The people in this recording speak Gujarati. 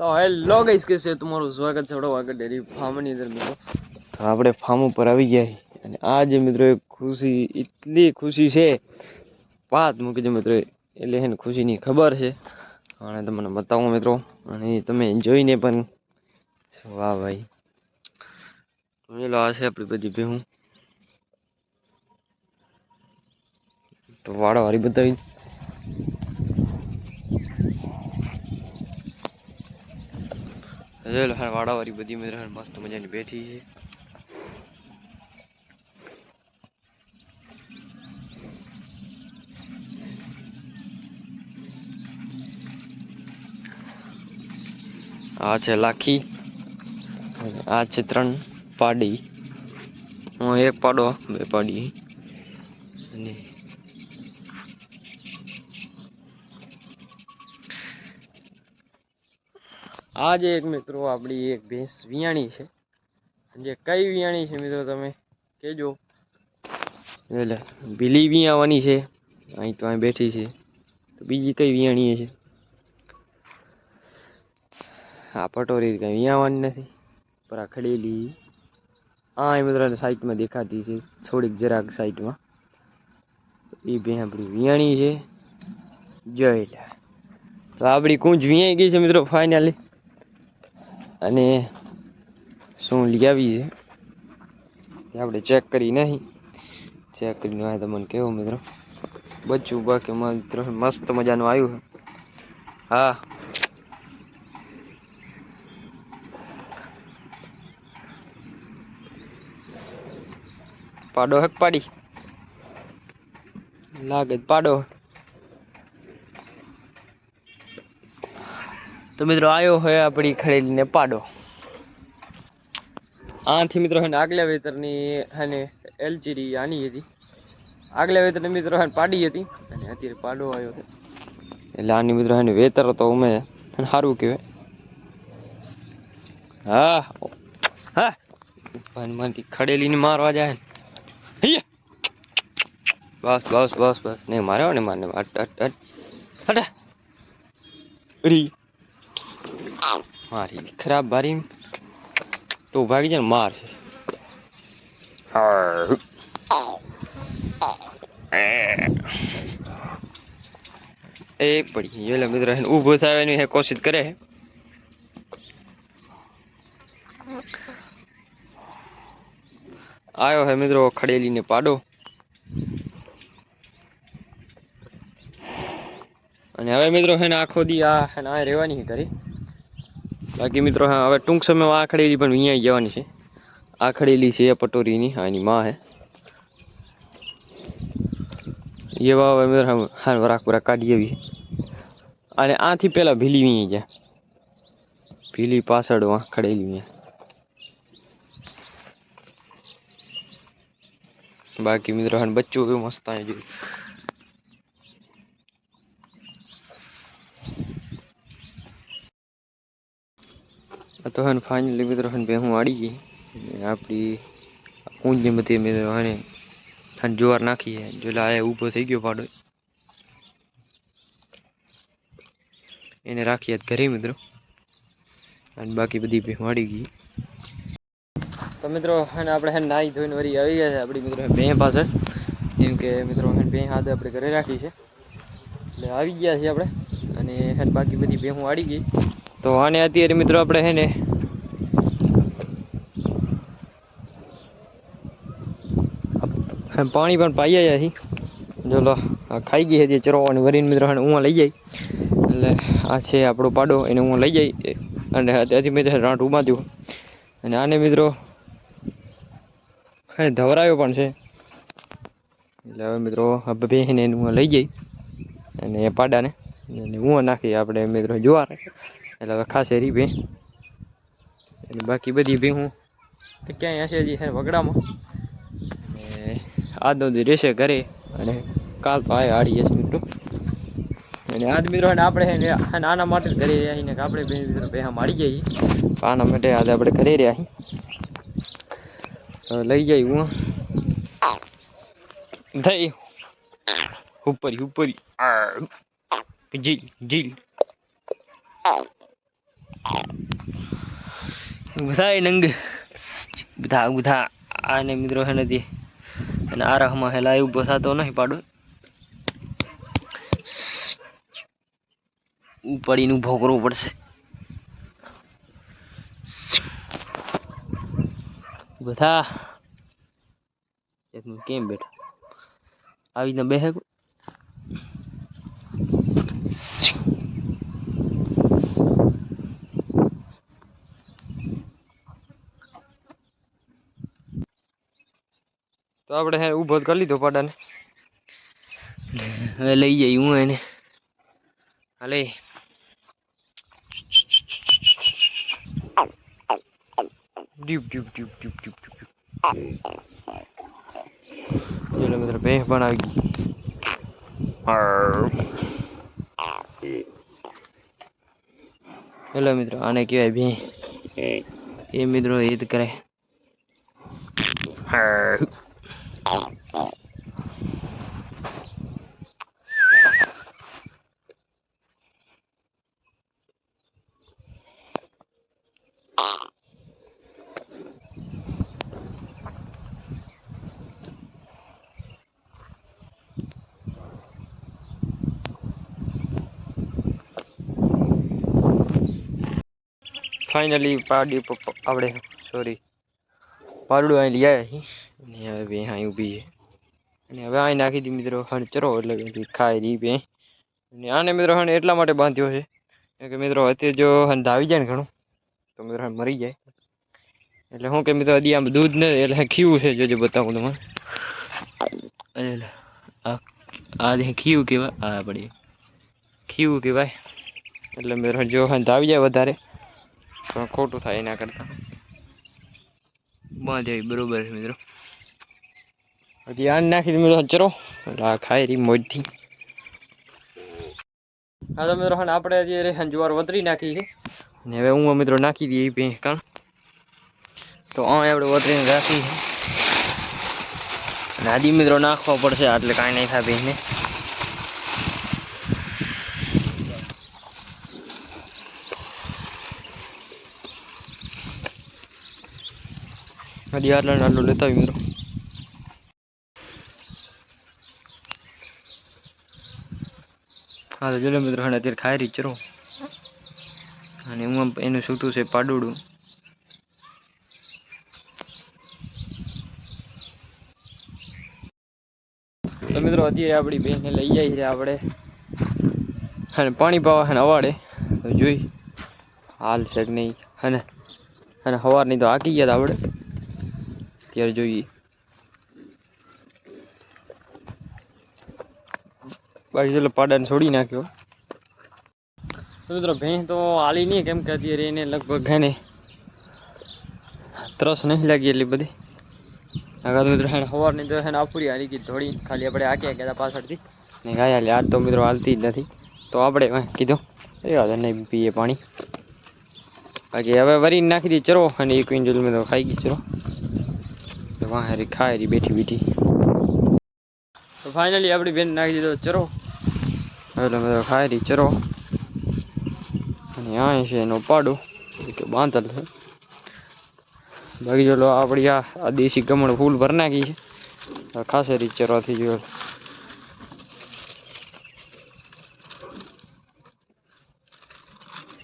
તો હેલો ગઈસ કે છે? તમારું સ્વાગત છે વડો વાગડ ડેરી ફાર્મની અંદર, મિત્રો. તો આપણે ફાર્મ ઉપર આવી ગયા અને આજે, મિત્રો, એક ખુશી, એટલી ખુશી છે. વાત મૂકી મિત્રો. એટલે એને ખુશીની ખબર છે. અને તમને બતાવું, મિત્રો. અને તમે જોઈને પણ વાહ, ભાઈ. જોયેલો આ છે આપણી બધી ભેહું. તો વાળો વાળી બતાવી જોયેલો હા વાળા વાળી બધી મિત્રો મસ્ત મજાની બેઠી છે. આ છે લાખી, આ છે ત્રણ પાડી. હું એક પાડો, બે પાડી. અને આ જે એક મિત્રો આપણી એક ભેંસ વિયાણી છે. જે કઈ વિયાણી છે મિત્રો તમે કહેજો. એટલે ભીલી વિયાવાની છે. અહીં તો અહીં બેઠી છે. તો બીજી કઈ વિયાણી છે? આ પટોરી કઈ વિયાવાની નથી. પર આ ખડેલી. આ એ મિત્રો સાઈડમાં દેખાતી છે. થોડીક જરાક સાઈડમાં. એ બે આપણી વિયાણી છે. જોઈ તો આપણી કુંજ વિયાઈ ગઈ છે મિત્રો ફાઇનલી અને શું લઈ આવી છે? આપણે ચેક કરી નહીં ચેક કરીને આવે તમને કેવું મિત્રો? બચ્યું બાકી મિત્રો મસ્ત મજાનું આવ્યું હા. પાડો હક પાડી. લાગે પાડો તો મિત્રો આવ્યો હોય આપણી ખડેલીને પાડો. આથી મિત્રો હે આગલા વેતરની હેને એલચીરી આની હતી. આગલા વેતરની મિત્રો હે પાડી હતી. અને અત્યારે પાડો આવ્યો છે. એટલે આની મિત્રો એને વેતર તો ઉમે સારું કહેવાય. હા. હા. ભનમાંથી ખડેલીને મારવા જાય ને. બસ બસ બસ બસ. નહીં માર્યો ને મારને. અટ અટ અટ હટા. રી મારી ખરાબ બારી તો ભાગી જાય માર. એ પડી ગયો મિત્રો ઊભો થાય હે, કોશિશ કરે છે આવ્યો હે મિત્રો, ખડેલીને પાડો. અને હવે મિત્રો હે ને આખો દી આ હે ને આ ઘરે. બાકી મિત્રો, હા, હવે ટૂંક સમયમાં આખડેલી પણ અહીંયા જવાની છે. આખડેલી છે પટોરીની, હા, એની માં હે. એવા હવે મિત્રો હા વરાક વરાક કાઢી આવી અને આથી પેલા ભીલી વી ગયા. ભીલી પાછળ આખડેલી ખડેલી વી બાકી મિત્રો હા બચ્ચું કેવું મસ્ત અહીંયા જોયું તો હન ફાઇનલી મિત્રો બે હું આડી ગઈ. આપણી બધી મિત્રો હને જોવાર નાખીએ નાખી જો ઊભો થઈ ગયો પાડો. એને રાખીએ ઘરે મિત્રો. અને બાકી બધી ભેહું આડી ગઈ. તો મિત્રો અને આપણે હે નાહી ધોઈને વળી આવી ગયા છે. આપણી મિત્રો બે પાસે કેમ કે મિત્રો હે બે હાથ આપણે ઘરે રાખી છે. એટલે આવી ગયા છીએ આપણે. અને હે બાકી બધી ભેહું આડી ગઈ. તો આને અત્યારે મિત્રો આપણે હે ને પાણી પણ પાઈ આવ્યા છીએ. જો લો ખાઈ ગઈ હતી ચરવાની વરીને મિત્રો હે હું લઈ જાય. એટલે આ છે આપણો પાડો, એને હું લઈ જઈ અને ત્યાંથી મેં રાંટ ઉમાદ્યું અને આને મિત્રો હે ધવરાયો પણ છે. એટલે હવે મિત્રો હવે બેહીને હું લઈ જઈ અને એ પાડાને અને હું નાખી આપણે મિત્રો જુવાર. એટલે હવે ખાસ એરી ભાઈ એટલે બાકી બધી ભી હું ક્યાંય હશે હજી હે વગડામાં. અને આજનો દી રહેશે ઘરે અને કાલ તો આય હાડીએ છે મિત્રો. અને આજ મિત્રો આપણે આના માટે ઘરે રહ્યા ને આપણે બે મિત્રો બે મારી જઈએ આના માટે આજે આપણે ઘરે રહ્યા તો લઈ જઈ હું. થઈ ઉપરી ઉપરી. જીલ જીલ બધા નંગ. બધા બધા આને મિત્રો હે નથી અને આરાહમાં હેલા એવું બસાતો નહીં પાડો. ઉપાડીને ઊભો કરવો પડશે. બધા. કેમ બેઠો? આવી રીતના બેસે તો આપણે હે ઊભો જ કરી લીધો પાડાને. હવે લઈ જઈ હું એને. હાલે ડ્યુબ ડ્યુબ ડ્યુબ ડ્યુબ ડ્યુબ ડ્યુબ ચલો મિત્રો ભેંસ પણ આવી ગઈ હેલો મિત્રો આને કહેવાય ભેં એ મિત્રો એ જ કરે ફાઇનલી પાડી આપણે સોરી પારડું અહીં લઈ આવ્યા છીએ. અને હવે અહીં ઊભી છે. અને હવે અહીં નાખી દી મિત્રો હણ ચરો એટલે ખાઈ રહી બે અને આને મિત્રો હણ એટલા માટે બાંધ્યો છે. કે મિત્રો અત્યારે જો હણ ધાવી જાય ને ઘણું, તો મિત્રો હણ મરી જાય. એટલે હું કે મિત્રો હજી આમ દૂધ ને એટલે ખીવું છે, જોજો બતાવું તમને. એટલે આ જે ખીવું કહેવાય, આ પડી ખીવું કહેવાય. એટલે મિત્રો જો હણ ધાવી જાય વધારે પણ ખોટું થાય એના કરતા. બાંધે બરોબર છે મિત્રો. હજી આને નાખી દીધું મિત્રો ચરો આ ખાય રહી મોજથી. હા તો મિત્રો હણ આપણે અત્યારે જુવાર વતરી નાખી છે. ને હવે હું મિત્રો નાખી દઈએ એ ભેં કાણ. તો આ આપણે વતરીને રાખી છે. અને આજી મિત્રો નાખવા પડશે એટલે કાંઈ નહીં થાય ભેંને હજી આટલા આટલું લેતા આવી મિત્રો. હા, તો જોડે મિત્રો અને અત્યારે ખાઈ રહી ચરો અને હું એનું સૂતું છે, પાડોડું. તો મિત્રો, અત્યારે આપણી બેનને લઈ જાય છે આપણે. અને પાણી પાવા અને અવાડે. જોઈ. હાલ છે કે નહીં? અને અને સવારની તો આકી ગયા હતા આપણે. ત્યારે જોઈએ. બાકી ચલો પાડાને છોડી નાખ્યો. મિત્રો ભેંસ તો હાલી નહીં, કેમ કે અત્યારે એને લગભગ એને ત્રસ નહીં લાગી એટલી બધી. આગળ મિત્રો એને સવારની તો એને આફુરી હાલી ગઈ ધોળી. ખાલી આપણે આંક્યા ગયા પાછળથી. ને ગાય હાલી, આજ તો મિત્રો હાલતી જ નથી. તો આપણે કીધો, એ વાત નહીં, પીએ પાણી. બાકી હવે વરી નાખી દી ચરો. અને એક ક્વિન્ટલ મેં તો ખાઈ ગઈ, ચરો. તો વાંહે રી ખાય રહી બેઠી બેઠી. તો ફાઇનલી આપણી બેન નાખી દીધો ચરો. એટલે મેં ખાયરી ચરો. અને આ છે એનો પાડો. કે બાંધલ છે. બાકી જો આપણી આ દેશી ગમણ ફૂલ ભર નાખી છે. ખાસે રીત ચરોથી જો